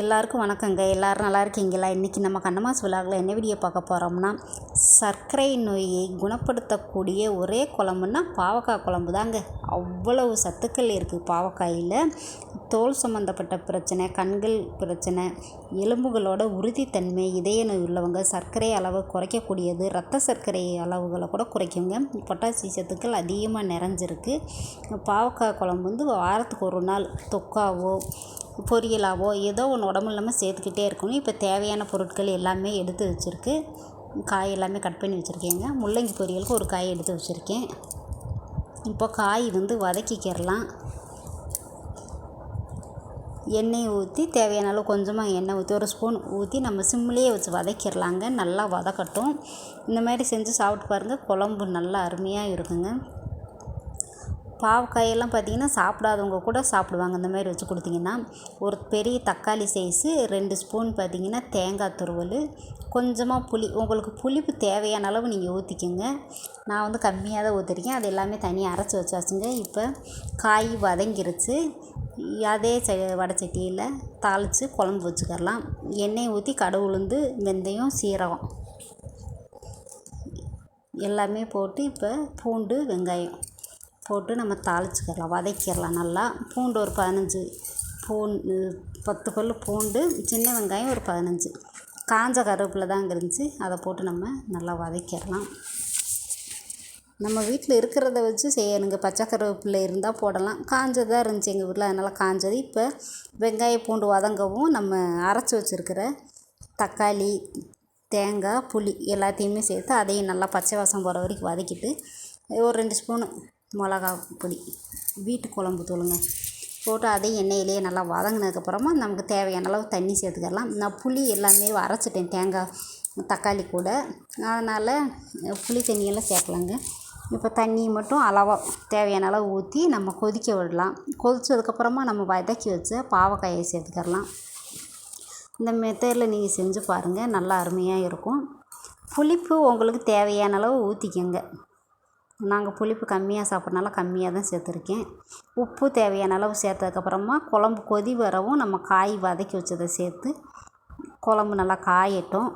எல்லாருக்கும் வணக்கங்க. எல்லோரும் நல்லா இருக்கீங்களா? இன்றைக்கி நம்ம கண்ணமாஸ் விழாவில் என்ன வீடியோ பார்க்க போகிறோம்னா சர்க்கரை நோயை குணப்படுத்தக்கூடிய ஒரே குழம்புன்னா பாவக்காய் குழம்பு தாங்க. அவ்வளவு சத்துக்கள் இருக்குது பாவக்காயில். தோல் சம்மந்தப்பட்ட பிரச்சனை கண்கள் பிரச்சனை எலும்புகளோட உறுதித்தன்மை இதய நோய் உள்ளவங்க சர்க்கரை அளவு குறைக்கக்கூடியது ரத்த சர்க்கரை அளவுகளை கூட குறைக்குங்க. பொட்டாசி சத்துக்கள் அதிகமாக நிறைஞ்சிருக்கு. பாவக்காய் குழம்பு வந்து வாரத்துக்கு ஒரு நாள் தொக்காவோ பொரியலாவோ ஏதோ ஒன்று உடம்பு இல்லாமல் சேர்த்துக்கிட்டே இருக்கணும். இப்போ தேவையான பொருட்கள் எல்லாமே எடுத்து வச்சுருக்கு. காய் எல்லாமே கட் பண்ணி வச்சுருக்கேங்க. முள்ளங்கி பொரியலுக்கு ஒரு காய் எடுத்து வச்சுருக்கேன். இப்போ காய் வந்து வதக்கிக்கிறலாம். எண்ணெயை ஊற்றி தேவையான அளவு கொஞ்சமாக எண்ணெய் ஊற்றி ஒரு ஸ்பூன் ஊற்றி நம்ம சிம்லேயே வச்சு வதக்கிடலாங்க நல்லா வதக்கட்டும். இந்த மாதிரி செஞ்சு சாப்பிட்டு பாருங்கள் குழம்பு நல்லா அருமையாக இருக்குங்க. பாவக்காயெல்லாம் பார்த்திங்கன்னா சாப்பிடாதவங்க கூட சாப்பிடுவாங்க. இந்த மாதிரி வச்சு கொடுத்திங்கன்னா ஒரு பெரிய தக்காளி சைஸு ரெண்டு ஸ்பூன் பார்த்திங்கன்னா தேங்காய் துருவல் கொஞ்சமாக புளி உங்களுக்கு புளிப்பு தேவையான அளவு நீங்கள் ஊற்றிக்கோங்க நான் வந்து கம்மியாக தான் ஊற்றிருக்கேன் அது எல்லாமே தனியாக அரைச்சி வச்சாச்சுங்க. இப்போ காய் வதங்கிருச்சு. அதே ச வடைச்சட்டியில் தாளித்து குழம்பு வச்சுக்கரலாம். எண்ணெய் ஊற்றி கடுகு உளுந்து வெந்தயம் சீரகம். எல்லாமே போட்டு இப்போ பூண்டு வெங்காயம். போட்டு நம்ம தாளிச்சிக்கிடலாம் வதக்கிடலாம். நல்லா பூண்டு ஒரு பதினஞ்சு பூண்டு பத்து பல் பூண்டு சின்ன வெங்காயம் ஒரு பதினஞ்சு. காஞ்ச கருவேப்பிலை தான் இருந்துச்சு. அதை போட்டு நம்ம நல்லா வதக்கிடலாம். நம்ம வீட்டில் இருக்கிறத வச்சு செய்யணுங்க. பச்சை கருவேப்பிலை இருந்தால் போடலாம். காஞ்சதாக இருந்துச்சு எங்கள் வீட்டில் அதனால் காஞ்சது. இப்போ வெங்காய பூண்டு வதங்கவும் நம்ம அரைச்சி வச்சுருக்கிற தக்காளி தேங்காய் புளி எல்லாத்தையுமே சேர்த்து அதையும் நல்லா பச்சை வாசம் போகிற வரைக்கும் வதக்கிட்டு ஒரு ரெண்டு ஸ்பூனு மிளகா பொடி வீட்டு குழம்பு தூளுங்க. போட்டு அதையும் எண்ணெயிலேயே நல்லா வதங்கினதுக்கப்புறமா நமக்கு தேவையான அளவு தண்ணி சேர்த்துக்கலாம். நான் புளி எல்லாமே அரைச்சிட்டேன் தேங்காய் தக்காளி கூட. அதனால் புளி தண்ணியெல்லாம் சேர்க்கலாங்க. இப்போ தண்ணி மட்டும் அளவாக தேவையான அளவு ஊற்றி நம்ம கொதிக்க விடலாம். கொதித்ததுக்கப்புறமா நம்ம வதக்கி வச்ச பாவக்காயை சேர்த்துக்கிடலாம் இந்த மெத்தடில் நீங்கள் செஞ்சு பாருங்கள் நல்லா அருமையாக இருக்கும். புளிப்பு உங்களுக்கு தேவையான அளவு ஊற்றிக்கங்க நாங்கள் புளிப்பு கம்மியாக சாப்பிட்றனால கம்மியாக தான் சேர்த்துருக்கேன். உப்பு தேவையான அளவு சேர்த்ததுக்கப்புறமா குழம்பு கொதி வரவும் நம்ம காய் வதக்கி வச்சதை சேர்த்து குழம்பு நல்லா காயட்டும்.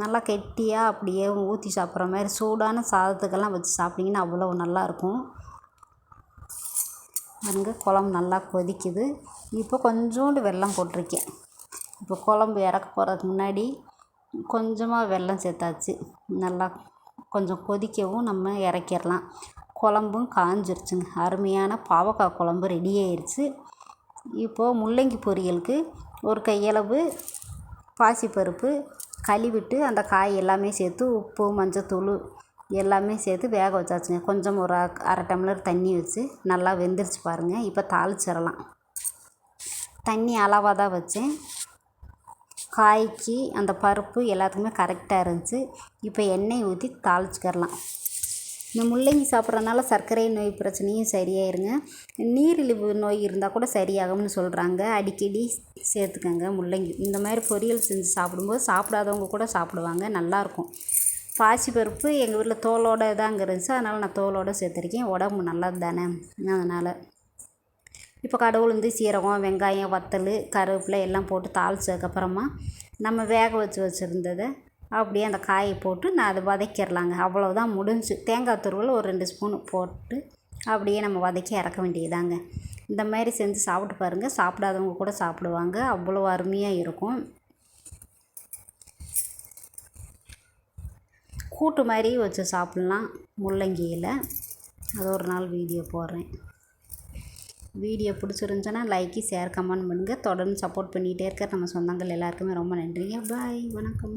நல்லா கெட்டியாக அப்படியே ஊற்றி சாப்பிட்ற மாதிரி சூடான சாதத்துக்கெல்லாம் வச்சு சாப்பிட்டிங்கன்னா அவ்வளோ நல்லாயிருக்கும். பாருங்க குழம்பு நல்லா கொதிக்குது. இப்போ கொஞ்சோண்டு வெல்லம் போட்டிருக்கேன். இப்போ குழம்பு இறக்க போகிறதுக்கு முன்னாடி கொஞ்சமாக வெல்லம் சேர்த்தாச்சு. நல்லா கொஞ்சம் கொதிக்கவும் நம்ம இறக்கிடலாம். குழம்பும் காஞ்சிருச்சுங்க. அருமையான பாவக்காய் குழம்பு ரெடி ஆயிடுச்சு இப்போது முள்ளங்கி பொரியலுக்கு ஒரு கையளவு பாசிப்பருப்பு கழுவிட்டு அந்த காய் எல்லாமே சேர்த்து உப்பு மஞ்சத்தூள் எல்லாமே சேர்த்து வேக வச்சாச்சுங்க. கொஞ்சம் ஒரு அரை டம்ளர் தண்ணி வச்சு நல்லா வெந்துருச்சு பாருங்கள் இப்போ தாளிச்சிடலாம். தண்ணி அளவாக தான் வச்சேன். காய்க்கு அந்த பருப்பு எல்லாத்துக்குமே கரெக்டாக இருந்துச்சு. இப்போ எண்ணெய் ஊற்றி தாளிச்சிக்கிடலாம் இந்த முள்ளங்கி சாப்பிட்றதுனால சர்க்கரை நோய் பிரச்சனையும் சரியாயிருங்க. நீரிழிவு நோய் இருந்தால் கூட சரியாகும்னு சொல்கிறாங்க அடிக்கடி சேர்த்துக்கங்க முள்ளங்கி. இந்த மாதிரி பொரியல் செஞ்சு சாப்பிடும்போது சாப்பிடாதவங்க கூட சாப்பிடுவாங்க. நல்லாயிருக்கும் பாசிப்பருப்பு எங்கள் வீட்டில் தோலோடு தாங்க இருந்துச்சு. அதனால் நான் தோலோடு சேர்த்துருக்கேன். உடம்பு நல்லது தானே அதனால் இப்போ கடவுள் உளுந்து சீரகம் வெங்காயம் வத்தல் கருவேப்பிலை எல்லாம் போட்டு தாளித்ததுக்கப்புறமா நம்ம வேக வச்சு வச்சுருந்ததை அப்படியே அந்த காயை போட்டு நான் அதை வதக்கிடலாங்க. அவ்வளோதான் முடிஞ்சு. தேங்காய் துருவல் ஒரு ரெண்டு ஸ்பூன் போட்டு அப்படியே நம்ம வதக்கி இறக்க வேண்டியதாங்க இந்த மாதிரி செஞ்சு சாப்பிட்டு பாருங்கள் சாப்பிடாதவங்க கூட சாப்பிடுவாங்க. அவ்வளோ அருமையாக இருக்கும். கூட்டு மாதிரி வச்சு சாப்பிட்லாம். முள்ளங்கியில். அது ஒரு நாள் வீடியோ போடுறேன். வீடியோ பிடிச்சிருந்துச்சுன்னா லைக்கு ஷேர் கமெண்ட் பண்ணுங்கள் தொடர்ந்து சப்போர்ட் பண்ணிகிட்டே இருக்க நம்ம சொந்தங்கள் எல்லாருக்குமே ரொம்ப நன்றிங்க. பாய் வணக்கம்.